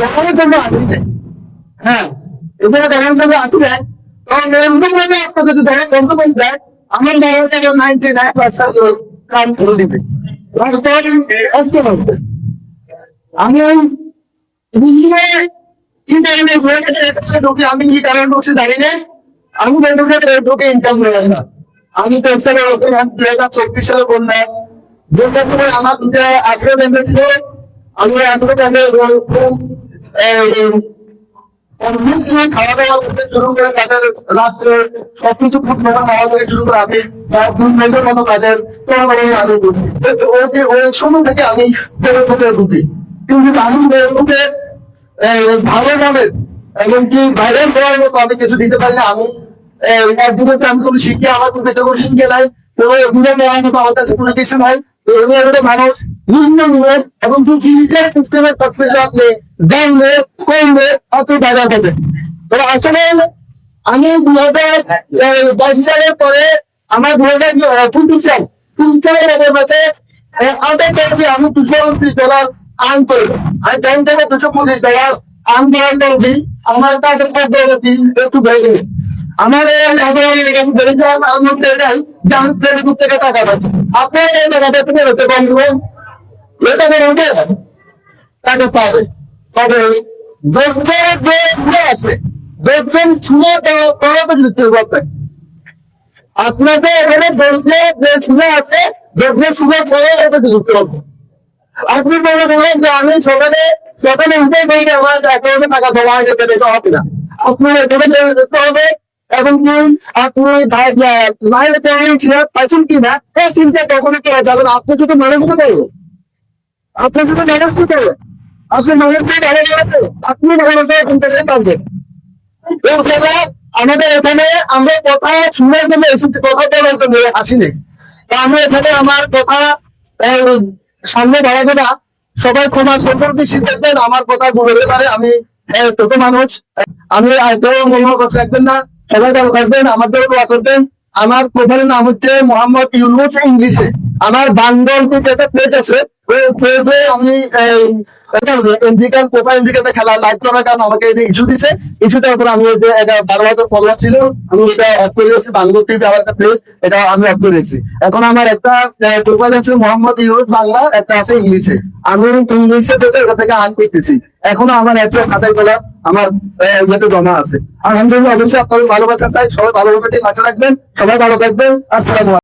দেখানোর জন্য আসি না। হ্যাঁ এখানে দেখানোর জন্য আসি না কারণ এরকম ভাবে আপনাকে যদি দেখা বন্ধ করে দেয়, আমার মনে হয় নাইনটি নাইন পার্সেন্ট কাম করে দিবে। আমি বুঝলে ইন্টারনেটে ঘুরে গেছে ঢুকে আমি কি কারণ ঢুকছি জানি না। আমি বন্ধুকে ঢুকে ইনকাম করে না আমি তো দুই হাজার চব্বিশ সালে বন্যা বন্যার সময় আমার খাওয়া দাওয়া করতে শুরু করে রাত্রে সবকিছু খাওয়া শুরু করে আমি দুই বুঝি ওই সময় আমি ভালো ভাবে এবং কি বাইরের মতো আমি কিছু দিতে পারি না আমি একদিকে আমি কোনো শিখে আমার কোনো কিছু করে শিখে নাই এগুলো নেওয়ার মতো আমার কাছে কোনো কিছু নাই এগুলো মানুষ নিবেন এবং কি সিস্টেমের সবকিছু আপনি জানলে করলে আপনি বাজার পাবেন তো আসলে আমি দু হাজার পরে আমার দু হাজার পঁচিশ সাল, পঁচিশ সালের আমি দুশো উনত্রিশ ডলার আর্ন করি। আমি ব্যাংক থেকে দুশো পঁচিশ ডলার আর্ন করার আমার কাছে একটু বেড়ে আমার টাকা পাচ্ছি। আপনি এই থেকে টাকা পাবে। তবে দেখবেন যে ইয়ে আছে দিতে পারবেন আপনাকে এখানে দেখলে যে শুনে আছে পরে এটা আপনি মনে করেন যে আমি সকালে সকালে উঠে আমার অ্যাকাউন্টে টাকা জমা হয়ে যেতে হবে না আপনার এখানে যেতে হবে এবং আপনি পাইছেন কিনা এই চিন্তা কখনো করা যাবে না আপনি শুধু ম্যানেজ করতে পারবেন আপনি শুধু ম্যানেজ করতে পারবেন আপনি আপনি আমাদের এখানে আমরা কথা শুনে জন্য এসেছি কথা আসিনি তা আমরা এখানে আমার কথা সামনে বাড়াবো না সবাই ক্ষমা সম্পর্কে শিখবেন আমার কথা বলতে পারে আমি মানুষ। আমি করতে রাখবেন না আমার প্রোফাইলের নাম হচ্ছে মোহাম্মদ ইউনুস ইংলিশে। আমার বান্দর একটা পেজ আছে ওটা করে রেখেছি বাংলা একটা আছে মোহাম্মদ ইউনুস বাংলা, একটা আছে ইংলিশে। আমি ইংলিশে থেকে আর্ন করতেছি। এখনও আমার একটা খাতায় গোলা আমার জমা আছে। আলহামদুলিল্লাহ, অবশ্যই আপনাদের ভালোবাসা চাই। সবাই ভালোভাবে বাঁচা রাখবেন সবাই ভালো থাকবেন। আলাইকুম।